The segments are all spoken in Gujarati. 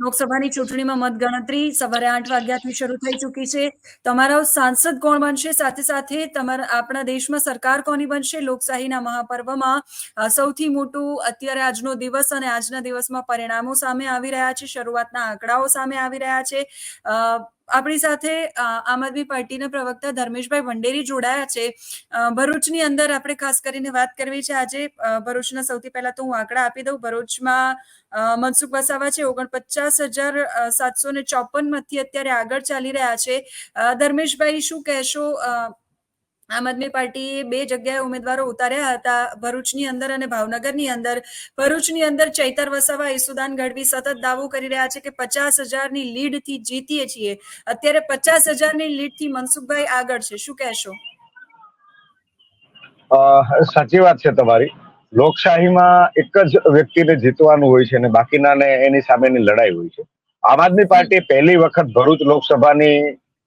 લોકસભાની ચૂંટણીમાં મતગણતરી સવારે આઠ વાગ્યાથી શરૂ થઈ ચૂકી છે. તમારા સાંસદ કોણ બનશે? સાથે સાથે તમારા આપણા દેશમાં સરકાર કોની બનશે? લોકશાહીના મહાપર્વમાં સૌથી મોટું અત્યારે આજનો દિવસ અને આજના દિવસમાં પરિણામો સામે આવી રહ્યા છે શરૂઆતના આંકડાઓ સામે આવી રહ્યા છે. અ, આપણી સાથે આમ આદમી પાર્ટીના પ્રવક્તા ધર્મેશભાઈ ભંડેરી જોડાયા છે. ભરૂચની અંદર આપણે ખાસ કરીને વાત કરવી છે આજે ભરૂચના સૌથી પહેલા તો હું આંકડા આપી દઉં. ભરૂચમાં મનસુખ વસાવા છે, ઓગણપચાસ હજાર સાતસો ને ચોપનમાંથી અત્યારે આગળ ચાલી રહ્યા છે. ધર્મેશભાઈ શું કહેશો? આમ આદમી પાર્ટીએ બે જગ્યાએ ઉમેદવારો ઉતાર્યા હતા. ભરૂચની અંદર અને ભાવનગરની અંદર. ભરૂચની અંદર ચૈતર વસાવા, ઈસુદાન ગઢવી સતત દાવો કરી રહ્યા છે કે પચાસ હજારની લીડથી જીતીએ છીએ. અત્યારે પચાસ હજારની લીડથી મનસુખભાઈ આગળ છે. શું કહેશો? સાચી વાત છે તમારી. લોકશાહીમાં એક જ વ્યક્તિને જીતવાનું હોય છે અને બાકીનાને એની સામેની લડાઈ હોય છે. આમ આદમી પાર્ટી પહેલી વખત ભરૂચ લોકસભાની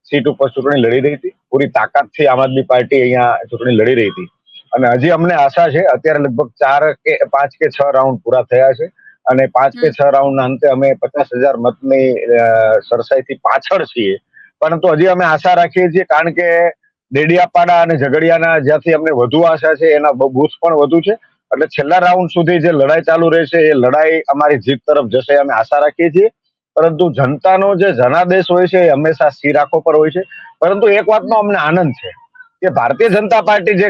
સીટ ઉપર ચૂંટણી લડી રહી હતી. પૂરી તાકાતથી આમ આદમી પાર્ટી અહીંયા ચૂંટણી લડી રહી હતી. અને હજી અમને આશા છે અત્યારે લગભગ ચાર કે પાંચ કે છ રાઉન્ડ પૂરા થયા છે. અને પાંચ કે છ રાઉન્ડના અંતે અમે પચાસ હજાર મતની સરસાઈથી પાછળ છીએ. પરંતુ હજી અમે આશા રાખીએ છીએ કારણ કે ડેડિયાપાડા અને ઝઘડિયાના જ્યાંથી અમને વધુ આશા છે એના બૂથ પણ વધુ છે. એટલે છેલ્લા રાઉન્ડ સુધી જે લડાઈ ચાલુ રહેશે એ લડાઈ અમારી જીત તરફ જશે અમે આશા રાખીએ છીએ. પરંતુ જનતાનો જે જનાદેશ હોય છે એ હંમેશા આંખો પર હોય છે. પરંતુ એક વાતનો અમને આનંદ છે કે ભારતીય જનતા પાર્ટી જે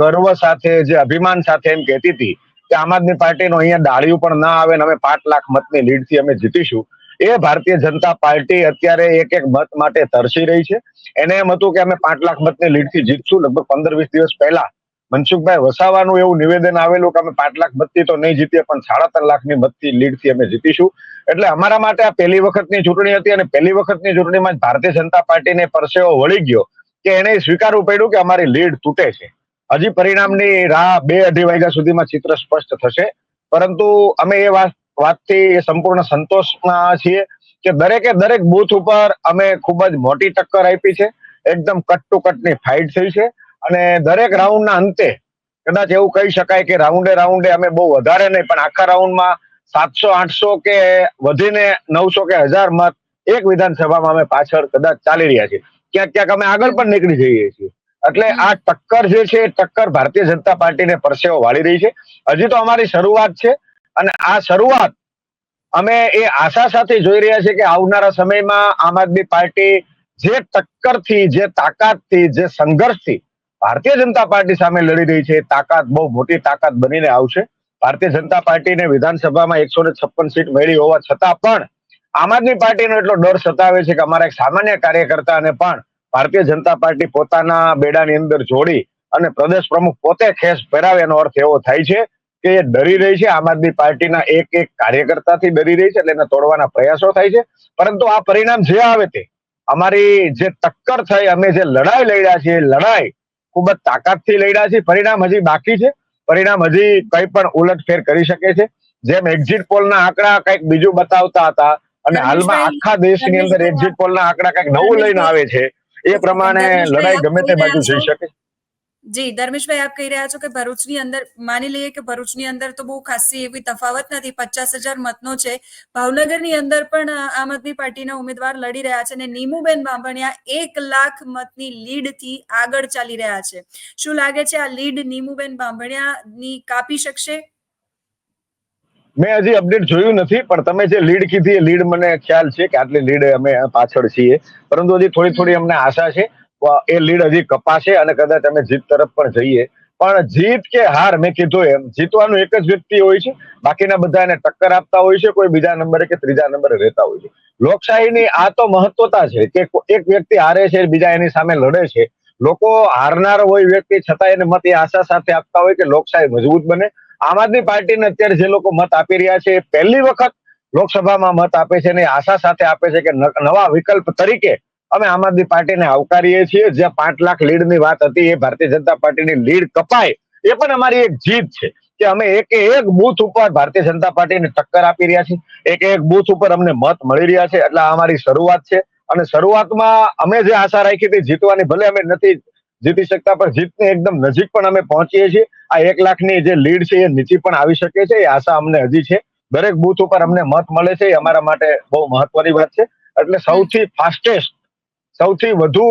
ગર્વ સાથે, જે અભિમાન સાથે એમ કહેતી હતી કે આમ આદમી પાર્ટીનો અહીંયા ડાળિયું પણ ના આવે ને અમે પાંચ લાખ મતની લીડથી અમે જીતીશું, એ ભારતીય જનતા પાર્ટી અત્યારે એક એક મત માટે તરસી રહી છે. એને એમ હતું કે અમે પાંચ લાખ મતની લીડથી જીતશું, લગભગ પંદર વીસ દિવસ પહેલા મનસુખભાઈ વસાવાનું એવું નિવેદન આવેલું કે અમે પાંચ લાખ બત્તી તો નહીં જીતીએ, પણ સાડા ત્રણ લાખની બત્તી લીડથી અમે જીતીશું. એટલે અમારા માટે આ પહેલી વખતની ચૂંટણી હતી અને પહેલી વખતની ચૂંટણીમાં જ ભારતીય જનતા પાર્ટીને પરસેવો વળી ગયો કે એને સ્વીકારવું પડ્યું કે અમારી લીડ તૂટે છે. હજી પરિણામની રાહ બે અઢી વાગ્યા સુધીમાં ચિત્ર સ્પષ્ટ થશે. પરંતુ અમે એ વાત, વાતથી સંપૂર્ણ સંતોષમાં છીએ કે દરેકે દરેક બૂથ ઉપર અમે ખૂબ જ મોટી ટક્કર આપી છે. એકદમ કટ ટુ કટની ફાઇટ થઈ છે. અને દરેક રાઉન્ડના અંતે કદાચ એવું કહી શકાય કે રાઉન્ડે રાઉન્ડે અમે બહુ વધારે નહીં, પણ આખા રાઉન્ડમાં સાતસો, આઠસો કે વધીને નવસો કે હજાર મત એક વિધાનસભામાં અમે પાછળ કદાચ ચાલી રહ્યા છીએ. ક્યાંક ક્યાંક અમે આગળ પણ નીકળી જઈએ છીએ. એટલે આ ટક્કર જે છે, એ ટક્કર ભારતીય જનતા પાર્ટીને પરસેવો વાળી રહી છે. હજી તો અમારી શરૂઆત છે અને આ શરૂઆત અમે એ આશા સાથે જોઈ રહ્યા છીએ કે આવનારા સમયમાં આમ આદમી પાર્ટી જે ટક્કરથી, જે તાકાતથી, જે સંઘર્ષથી ભારતીય જનતા પાર્ટી સામે લડી રહી છે. તાકાત, બહુ મોટી તાકાત બનીને આવશે. ભારતીય જનતા પાર્ટીને વિધાનસભામાં એકસો ને છપ્પન સીટ મળી હોવા છતાં પણ આમ આદમી પાર્ટીનો એટલો ડર સતાવે છે કે અમારા એક સામાન્ય કાર્યકર્તાને પણ ભારતીય જનતા પાર્ટી પોતાના બેડાની અંદર જોડી અને પ્રદેશ પ્રમુખ પોતે ખેસ પહેરાવે એનો અર્થ એવો થાય છે કે એ ડરી રહી છે. આમ આદમી પાર્ટીના એક એક કાર્યકર્તાથી ડરી રહી છે એટલે એને તોડવાના પ્રયાસો થાય છે. પરંતુ આ પરિણામ જે આવે તે, અમારી જે ટક્કર થઈ, અમે જે લડાઈ લડ્યા છીએ લડાઈ ખૂબ જ તાકાતથી લડ્યા છે. પરિણામ હજી બાકી છે. પરિણામ હજી કંઈ પણ ઉલટફેર કરી શકે છે. જેમ એક્ઝિટ પોલના આંકડા કંઈક બીજું બતાવતા હતા અને હાલમાં આખા દેશની અંદર એક્ઝિટ પોલના આંકડા કંઈક નવું લઈને આવે છે. એ પ્રમાણે લડાઈ ગમે તે બાજુ જઈ શકે. જી, ધર્મેશભાઈ આપ કહી રહ્યા છો કે ભરૂચની અંદર, માની લઈએ કે ભરૂચની અંદર તો બહુ ખાસી એવી તફાવત નથી. પચાસ હજાર મતનો છે. ભાવનગરની અંદર પણ આમ આદમી પાર્ટીના ઉમેદવાર લડી રહ્યા છે અને નીમુબેન બાંભણિયા એક લાખ મતની લીડથી આગળ ચાલી રહ્યા છે. શું લાગે છે આ લીડ નીમુબેન બાંભણિયાની કાપી શકશે? મેં હજી અપડેટ જોયું નથી, પણ તમે જે લીડ કીધી એ લીડ મને ખ્યાલ છે કે આટલી લીડ અમે પાછળ છીએ. પરંતુ હજી થોડી થોડી અમને આશા છે. એ લીડ હજી કપાશે અને કદાચ અમે જીત તરફ પણ જઈએ. પણ જીત કે હાર મેં કીધું એમ, જીતવાનું એક જ વ્યક્તિ હોય છે. બાકીના બધા એને ટક્કર આપતા હોય છે, કોઈ બીજા નંબરે કે ત્રીજા નંબરે રહેતા હોય છે. લોકશાહીની આ તો મહત્વતા છે કે એક વ્યક્તિ હારે છે, બીજા એની સામે લડે છે. લોકો હારનાર હોય વ્યક્તિ છતાં એને મત એ આશા સાથે આપતા હોય કે લોકશાહી મજબૂત બને. આમ આદમી પાર્ટીને અત્યારે જે લોકો મત આપી રહ્યા છે એ પહેલી વખત લોકસભામાં મત આપે છે અને આશા સાથે આપે છે કે નવા વિકલ્પ તરીકે અમે આમ આદમી પાર્ટીને આવકારીએ છીએ. જે પાંચ લાખ લીડની વાત હતી, એ ભારતીય જનતા પાર્ટીની લીડ કપાય, એ પણ અમારી એક જીત છે કે અમે એક એક બૂથ ઉપર ભારતીય જનતા પાર્ટીને ટક્કર આપી રહ્યા છીએ. એક એક બૂથ ઉપર અમને મત મળી રહ્યા છે. એટલે અમારી શરૂઆત છે. અને શરૂઆતમાં અમે જે આશા રાખી હતી, જીતવાની ભલે અમે નથી જીતી શકતા, પણ જીતની એકદમ નજીક પણ અમે પહોંચીએ છીએ. આ એક લાખની જે લીડ છે, એ નીચે પણ આવી શકે છે. એ આશા અમને હજી છે. દરેક બૂથ ઉપર અમને મત મળે છે. એ અમારા માટે બહુ મહત્વની વાત છે. એટલે સૌથી ફાસ્ટેસ્ટ સૌથી વધુ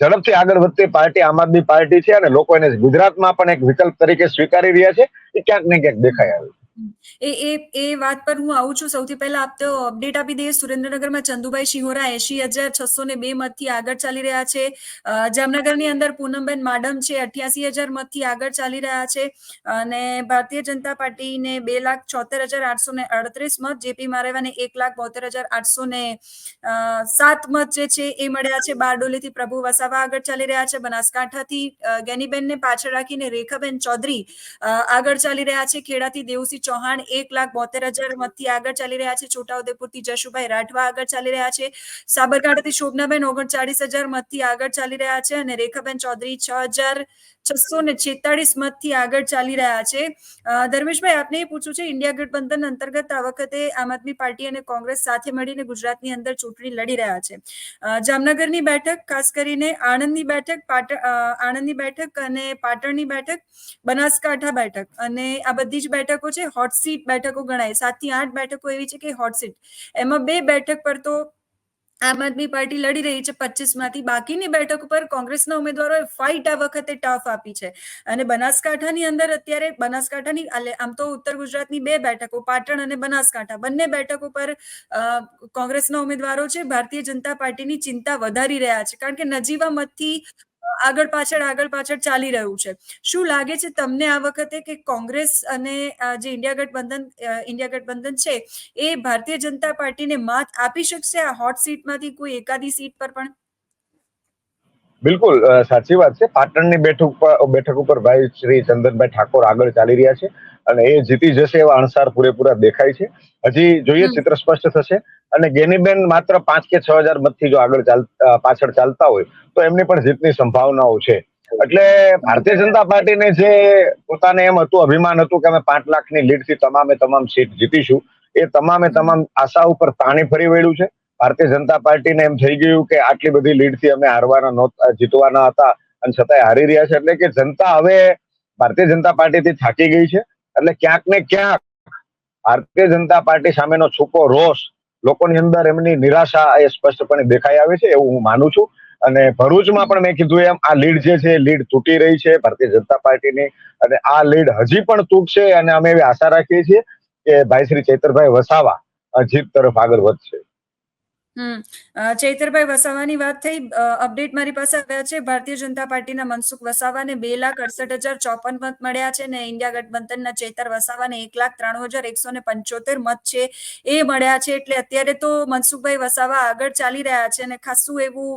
ઝડપથી આગળ વધતી પાર્ટી આમ આદમી પાર્ટી છે અને લોકો એને ગુજરાતમાં પણ એક વિકલ્પ તરીકે સ્વીકારી રહ્યા છે એ ક્યાંક ને ક્યાંક દેખાઈ આવે છે. એ એ એ વાત પર હું આવું છું. સૌથી પહેલા આપ તો અપડેટ આપી દઈએ. સુરેન્દ્રનગરમાં ચંદુભાઈ શિહોરા એસી હજાર છસો ને બે મતથી આગળ ચાલી રહ્યા છે. જામનગરની અંદર પૂનમબેન માડમ છે, અઠ્યાસી હજાર મતથી આગળ ચાલી રહ્યા છે. અને ભારતીય જનતા પાર્ટીને બે લાખ છોતેર હજાર આઠસો ને અડત્રીસ મત જેપી મારેવાને એક લાખ બોતેર હજાર આઠસો ને સાત મત જે છે એ મળ્યા છે. બારડોલીથી પ્રભુ વસાવા આગળ ચાલી રહ્યા છે. બનાસકાંઠાથી ગેનીબેનને પાછળ રાખીને રેખાબેન ચૌધરી આગળ ચાલી રહ્યા છે. ખેડાથી દેવસી ચૌહાણ એક લાખ બોતેર હજાર મતથી આગળ ચાલી રહ્યા છે. છોટાઉદેપુરથી જશુભાઈ રાઠવા આગળ ચાલી રહ્યા છે. સાબરકાંઠાથી શોભનાબેન ઓગણચાળીસ હજાર મતથી આગળ ચાલી રહ્યા છે અને રેખાબેન ચૌધરી છ હજાર છસો ને છેતાળીસ મતથી આગળ ચાલી રહ્યા છે. ધર્મેશભાઈ, આપને એ પૂછવું છે, ઇન્ડિયા ગઠબંધન અંતર્ગત આ વખતે આમ આદમી પાર્ટી અને કોંગ્રેસ સાથે મળીને ગુજરાતની અંદર ચૂંટણી લડી રહ્યા છે. જામનગરની બેઠક, ખાસ કરીને આણંદની બેઠક પાટણ આણંદની બેઠક અને પાટણની બેઠક, બનાસકાંઠા બેઠક અને આ બધી જ બેઠકો છે, હોટ સીટ બેઠકો ગણાય. સાતથી આઠ બેઠકો એવી છે કે હોટ સીટ. એમાં બે બેઠક પર તો આમ આદમી પાર્ટી લડી રહી છે પચીસમાંથી બાકીની બેઠક ઉપર કોંગ્રેસના ઉમેદવારોએ ફાઇટ આ વખતે ટફ આપી છે. અને બનાસકાંઠાની અંદર અત્યારે બનાસકાંઠાની આમ તો ઉત્તર ગુજરાતની બે બેઠકો, પાટણ અને બનાસકાંઠા. બંને બેઠકો પર કોંગ્રેસના ઉમેદવારો છે. ભારતીય જનતા પાર્ટીની ચિંતા વધારી રહ્યા છે. કારણ કે નજીવા મતથી આગળ પાછળ આગળ પાછળ ચાલી રહ્યું છે. શું લાગે છે તમને આ વખતે કે કોંગ્રેસ અને જે ઇન્ડિયા ગઠબંધન ઇન્ડિયા ગઠબંધન છે એ ભારતીય જનતા પાર્ટીને માત આપી શકશે આ હોટ સીટમાંથી કોઈ એકાદી સીટ પર પણ? બિલકુલ સાચી વાત છે. પાટણની બેઠક ઉપર બેઠક ઉપર ભાઈ શ્રી ચંદનભાઈ ઠાકોર આગળ ચાલી રહ્યા છે અને એ જીતી જશે એવા અણસાર પૂરેપૂરા દેખાય છે. હજી જોઈએ ચિત્ર સ્પષ્ટ થશે. અને ગેનીબેન માત્ર પાંચ કે છ હજાર મતથી જો આગળ પાછળ ચાલતા હોય, તો એમની પણ જીતની સંભાવનાઓ છે. એટલે ભારતીય જનતા પાર્ટીને જે પોતાને એમ હતું, અભિમાન હતું કે અમે પાંચ લાખની લીડથી તમામે તમામ સીટ જીતીશું, એ તમામે તમામ આશા ઉપર પાણી ફરી વળ્યું છે. ભારતીય જનતા પાર્ટીને એમ થઈ ગયું કે આટલી બધી લીડથી અમે હારવાના નહોતા જીતવાના હતા અને છતાંય હારી રહ્યા છે. એટલે કે જનતા હવે ભારતીય જનતા પાર્ટીથી થાકી ગઈ છે. એટલે ક્યાંક ને ક્યાંક ભારતીય જનતા પાર્ટી સામેનો છૂપો રોષ લોકોની અંદર એમની નિરાશા એ સ્પષ્ટપણે દેખાઈ આવે છે એવું હું માનું છું. અને ભરૂચમાં પણ મેં કીધું એમ, આ લીડ જે છે લીડ તૂટી રહી છે, ભારતીય જનતા પાર્ટીની, અને આ લીડ હજી પણ તૂટશે અને અમે એવી આશા રાખીએ છીએ કે ભાઈ શ્રી ચૈતરભાઈ વસાવા જીત તરફ આગળ વધશે. ચૈતરભાઈ વસાવાની વાત થઈ. અપડેટ મારી પાસે આવ્યા છે. ભારતીય જનતા પાર્ટીના મનસુખ વસાવાને બે લાખ અડસઠ હજાર ચોપન મત મળ્યા છે ને ઇન્ડિયા ગઠબંધનના ચેતર વસાવાને એક લાખ ત્રાણું હજાર એકસો ને પંચોતેર મત છે. એ મળ્યા છે એટલે અત્યારે તો મનસુખભાઈ વસાવા આગળ ચાલી રહ્યા છે અને ખાસું એવું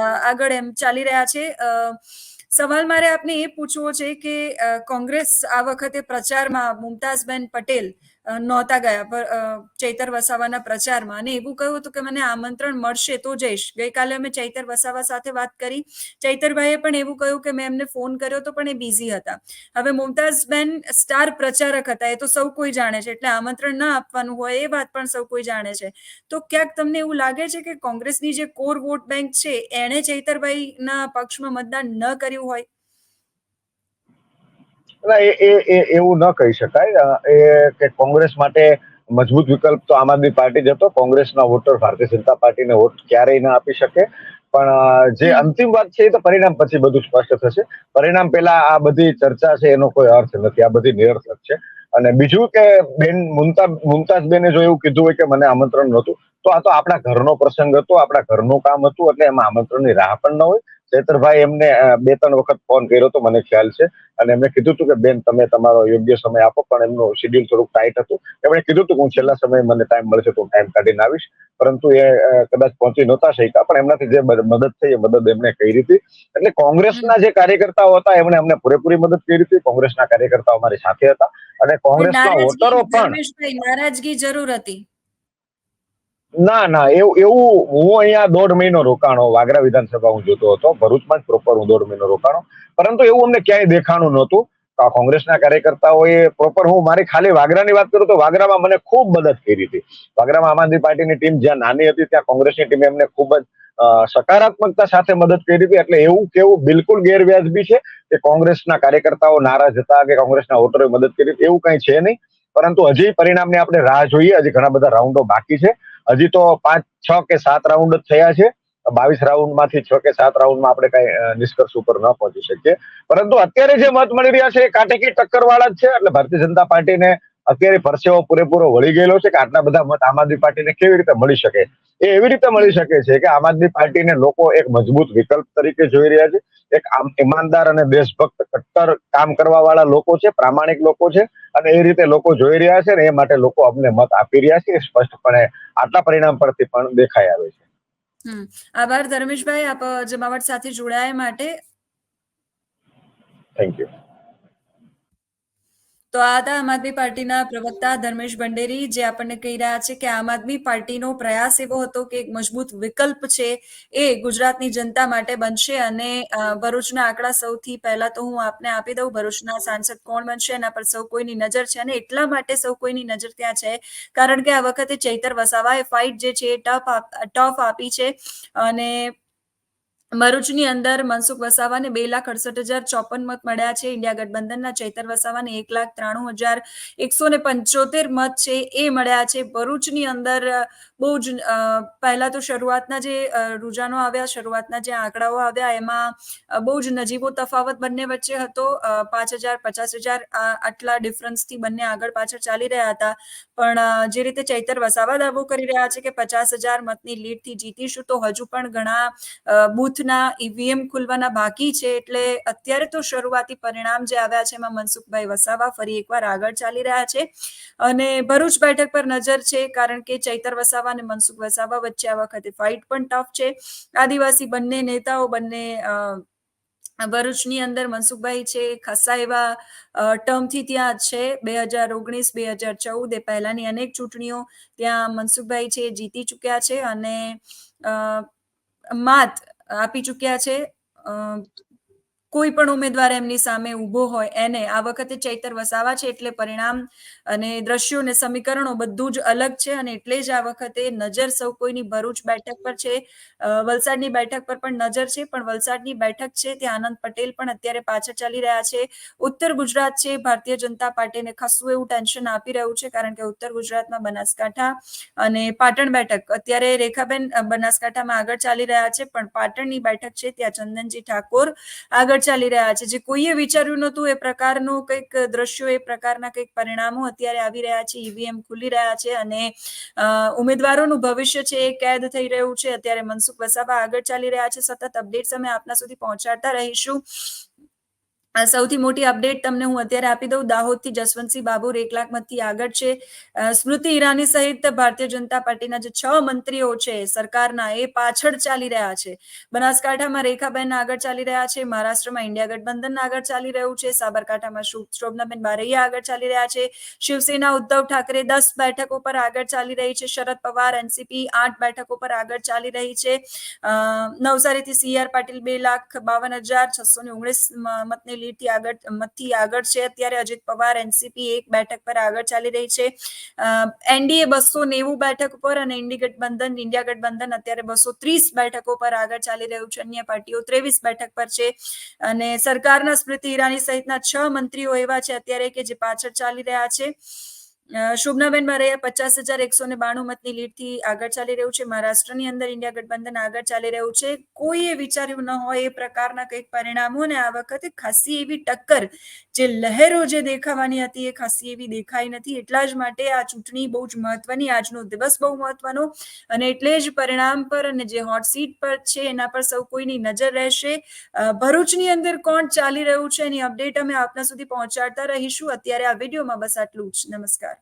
આગળ એમ ચાલી રહ્યા છે. સવાલ મારે આપને એ પૂછવો છે કે કોંગ્રેસ આ વખતે પ્રચારમાં મુમતાઝબેન પટેલ નહોતા ગયા. ચૈતર વસાવાના પ્રચારમાં. અને એવું કહ્યું હતું કે મને આમંત્રણ મળશે તો જઈશ. ગઈકાલે અમે ચૈતર વસાવા સાથે વાત કરી. ચૈતરભાઈએ પણ એવું કહ્યું કે મેં એમને ફોન કર્યો તો પણ એ બિઝી હતા. હવે મુમતાઝબેન સ્ટાર પ્રચારક હતા. એ તો સૌ કોઈ જાણે છે. એટલે આમંત્રણ ના આપવાનું હોય એ વાત પણ સૌ કોઈ જાણે છે. તો ક્યાંક તમને એવું લાગે છે કે કોંગ્રેસની જે કોર વોટ બેંક છે, એણે ચૈતરભાઈના પક્ષમાં મતદાન ન કર્યું હોય? એ એ- એ એવું ન કહી શકાય. એ કે કોંગ્રેસ માટે મજબૂત વિકલ્પ તો આમ આદમી પાર્ટી જ હતો. કોંગ્રેસના વોટર ભારતીય જનતા પાર્ટીને વોટ ક્યારેય ના આપી શકે. પણ જે અંતિમ વાત છે એ તો પરિણામ પછી બધું સ્પષ્ટ થશે. પરિણામ પહેલા આ બધી ચર્ચા છે એનો કોઈ અર્થ નથી. આ બધી નિરર્થક છે. અને બીજું કે બેન મુમતા મુમતાઝ બેને જો એવું કીધું હોય કે મને આમંત્રણ નહોતું તો આ તો આપણા ઘરનો પ્રસંગ હતો આપણા ઘરનું કામ હતું એટલે એમાં આમંત્રણની રાહ પણ ન હોય. ચેતરભાઈ એમને બે ત્રણ વખત ફોન કર્યો તો મને ખ્યાલ છે. અને એમને કીધું હતું કે બેન તમે તમારો યોગ્ય સમય આપો. પણ એમનું શેડ્યુલ થોડુંક ટાઈટ હતું. એમણે કીધું હતું કે હું છેલ્લા સમયે મને ટાઈમ મળશે તો ટાઈમ કાઢીને આવીશ. પરંતુ એ કદાચ પહોંચી નહોતા શક્યા પણ એમનાથી જે મદદ થઈ એ મદદ એમને કરી હતી. એટલે કોંગ્રેસના જે કાર્યકર્તાઓ હતા એમણે અમને પૂરેપૂરી મદદ કરી હતી. કોંગ્રેસના કાર્યકર્તાઓ અમારી સાથે હતા. અને કોંગ્રેસના વોટરો પણ નારાજગી જરૂર હતી. ના ના, એવું એવું હું અહીંયા દોઢ મહિનો રોકાણો, વાગરા વિધાનસભા હું જોતો હતો, ભરૂચમાં જ પ્રોપર હું દોઢ મહિનો રોકાણો. પરંતુ એવું અમને ક્યાંય દેખાણું નહોતું. આ કોંગ્રેસના કાર્યકર્તાઓએ પ્રોપર હું મારી ખાલી વાગરાની વાત કરું તો વાગરામાં મને ખૂબ મદદ કરી હતી. વાગરામાં આમ આદમી પાર્ટીની ટીમ જ્યાં નાની હતી, ત્યાં કોંગ્રેસની ટીમે એમને ખૂબ જ સકારાત્મકતા સાથે મદદ કરી હતી. એટલે એવું કેવું બિલકુલ ગેરવ્યાજબી છે કે કોંગ્રેસના કાર્યકર્તાઓ નારાજ હતા કે કોંગ્રેસના વોટરોએ મદદ કરી એવું કઈ છે નહીં. પરંતુ હજી પરિણામની આપણે રાહ જોઈએ. હજી ઘણા બધા રાઉન્ડો બાકી છે. હજી તો પાંચ, છ કે સાત રાઉન્ડ જ થયા છે. બાવીસ રાઉન્ડમાંથી છ કે સાત રાઉન્ડમાં આપણે કઈ નિષ્કર્ષ ઉપર ન પહોંચી શકીએ. પરંતુ અત્યારે જે મત મળી રહ્યા છે એ કાટેકી ટક્કર વાળા જ છે. એટલે ભારતીય જનતા પાર્ટીને અત્યારે પરસેવો પૂરેપૂરો વળી ગયેલો છે કે આટલા બધા મત આમ આદમી પાર્ટીને કેવી રીતે મળી શકે? એ એવી રીતે મળી શકે છે કે આમ આદમી પાર્ટીને લોકો એક મજબૂત વિકલ્પ તરીકે જોઈ રહ્યા છે. એક આમ ઈમાનદાર અને દેશભક્ત કટ્ટર કામ કરવા વાળા લોકો છે પ્રામાણિક લોકો છે અને એ રીતે લોકો જોઈ રહ્યા છે ને એ માટે લોકો અમને મત આપી રહ્યા છે. એ સ્પષ્ટપણે આટલા પરિણામ પરથી પણ દેખાઈ આવે છે. આભાર ધર્મેશભાઈ. આપ જમાવટ સાથે જોડાયા માટે. થેન્ક યુ તો આ હતા આમ આદમી પાર્ટીના પ્રવક્તા ધર્મેશ ભંડેરી, જે આપણને કહી રહ્યા છે કે આમ આદમી પાર્ટીનો પ્રયાસ એવો હતો કે એક મજબૂત વિકલ્પ છે એ ગુજરાતની જનતા માટે બનશે અને ભરૂચના આંકડા સૌથી પહેલા તો હું આપને આપી દઉં. ભરૂચના સાંસદ કોણ બનશે એના પર સૌ કોઈની નજર છે અને એટલા માટે સૌ કોઈની નજર ત્યાં છે, કારણ કે આ વખતે ચૈતર વસાવાએ ફાઇટ જે છે એ ટફ ટફ આપી છે અને ભરૂચની અંદર મનસુખ વસાવાને બે લાખ અડસઠ હજાર ચોપન મત મળ્યા છે. ઇન્ડિયા ગઠબંધનના ચૈતર વસાવાને એક લાખ ત્રાણું હજાર એકસો ને પંચોતેર મત છે એ મળ્યા છે. ભરૂચની અંદર બહુ જ પહેલા તો શરૂઆતના જે અ, રૂઝાનો આવ્યા શરૂઆતના જે આંકડાઓ આવ્યા એમાં બહુ જ નજીવો તફાવત બંને વચ્ચે હતો. પાંચ હજાર પચાસ હજાર આટલા ડિફરન્સથી બંને આગળ પાછળ ચાલી રહ્યા હતા. પણ જે રીતે ચૈતર વસાવા દાવો કરી રહ્યા છે કે પચાસ હજાર મતની લીડથી જીતીશું તો હજુ પણ ઘણા અ, બૂથના ઈવીએમ ખુલવાના બાકી છે એટલે અત્યારે તો શરૂઆતી પરિણામ જે આવ્યા છે એમાં મનસુખભાઈ વસાવા ફરી એકવાર આગળ ચાલી રહ્યા છે. અને ભરૂચ બેઠક પર નજર છે કારણ કે ચૈતર વસાવા અને મનસુખ વસાવા વચ્ચે આ વખતે ફાઇટ પણ ટફ છે. આદિવાસી બંને નેતાઓ, બંને ભરૂચની અંદર મનસુખભાઈ છે ખાસા એવા ટર્મથી ત્યાં છે. બે હજાર ઓગણીસ, બે હજાર ચૌદ એ પહેલાની અનેક ચૂંટણીઓ ત્યાં મનસુખભાઈ છે, જીતી ચૂક્યા છે અને માત આપી ચૂક્યા છે. કોઈ પણ ઉમેદવાર એમની સામે ઊભો હોય, એને આ વખતે ચૈતર વસાવા છે એટલે પરિણામ અને દ્રશ્યો અને સમીકરણો બધું જ અલગ છે અને એટલે જ આ વખતે નજર સૌ કોઈની ભરૂચ બેઠક પર છે. વલસાડની બેઠક પર પણ નજર છે, પણ વલસાડની બેઠક છે ત્યાં આનંદ પટેલ પણ અત્યારે પાછળ ચાલી રહ્યા છે. ઉત્તર ગુજરાત છે, ભારતીય જનતા પાર્ટીને ખાસું એવું ટેન્શન આપી રહ્યું છે કારણ કે ઉત્તર ગુજરાતમાં બનાસકાંઠા અને પાટણ બેઠક અત્યારે રેખાબેન બનાસકાંઠામાં આગળ ચાલી રહ્યા છે, પણ પાટણની બેઠક છે ત્યાં ચંદનજી ઠાકોર આગળ ચાલી રહ્યા છે. જે કોઈએ વિચાર્યું નહોતું, એ પ્રકારનું કંઈક દ્રશ્યો, એ પ્રકારના કંઈક પરિણામો અત્યારે આવી રહ્યા છે. ઈવીએમ ખુલી રહ્યા છે અને ઉમેદવારોનું ભવિષ્ય છે એ કેદ થઈ રહ્યું છે. અત્યારે મનસુખ વસાવા આગળ ચાલી રહ્યા છે. સતત અપડેટ્સ અમે આપના સુધી પહોંચાડતા રહીશું. સૌથી મોટી અપડેટ તમને હું અત્યારે આપી દઉં. દાહોદથી જસવંતસિંહ બાબુર એક લાખ મતથી આગળ છે. સ્મૃતિ ઈરાની સહિત ભારતીય જનતા પાર્ટીના જે છ મંત્રીઓ છે, સરકારના એ પાછળ ચાલી રહ્યા છે. બનાસકાંઠામાં રેખાબેન આગળ ચાલી રહ્યા છે. મહારાષ્ટ્રમાં ઇન્ડિયા ગઠબંધન આગળ ચાલી રહ્યું છે. સાબરકાંઠામાં શોભનાબેન બારૈયા આગળ ચાલી રહ્યા છે. શિવસેના ઉદ્ધવ ઠાકરે દસ બેઠકો પર આગળ ચાલી રહી છે. શરદ પવાર, એનસીપી આઠ બેઠકો પર આગળ ચાલી રહી છે. નવસારીથી સી આર પાટીલ બે લાખ બાવન હજાર છસો ને ઓગણીસ મતની લીડથી આગળ મતથી આગળ છે. અત્યારે અજીત પવાર, એનસીપી એક બેઠક પર આગળ ચાલી રહી છે. એનડીએ બસો નેવું બેઠક પર અને ઇન્ડી ગઠબંધન, ઇન્ડિયા ગઠબંધન અત્યારે બસો ત્રીસ બેઠકો પર આગળ ચાલી રહ્યું છે. અન્ય પાર્ટીઓ ત્રેવીસ બેઠક પર છે. અને સરકારના સ્મૃતિ ઈરાની સહિતના છ મંત્રીઓ એવા છે અત્યારે કે જે પાછળ ચાલી રહ્યા છે. શોભનાબેન બારૈયા પચાસ હજાર એકસો ને બાણું મતની લીડથી આગળ ચાલી રહ્યું છે. મહારાષ્ટ્રની અંદર ઇન્ડિયા ગઠબંધન આગળ ચાલી રહ્યું છે. કોઈએ વિચાર્યું ન હોય એ પ્રકારના કંઈક પરિણામો ને આ વખતે ખાસી એવી ટક્કર જે લહેરો જે દેખાવાની હતી એ ખાસી એવી દેખાઈ નથી. એટલા જ માટે આ ચૂંટણી બહુ જ મહત્વની, આજનો દિવસ બહુ મહત્વનો અને એટલે જ પરિણામ પર અને જે હોટ સીટ પર છે એના પર સૌ કોઈની નજર રહેશે. ભરૂચની અંદર કોણ ચાલી રહ્યું છે એની અપડેટ અમે આપના સુધી પહોંચાડતા રહીશું. અત્યારે આ વિડીયોમાં બસ આટલું જ. નમસ્કાર.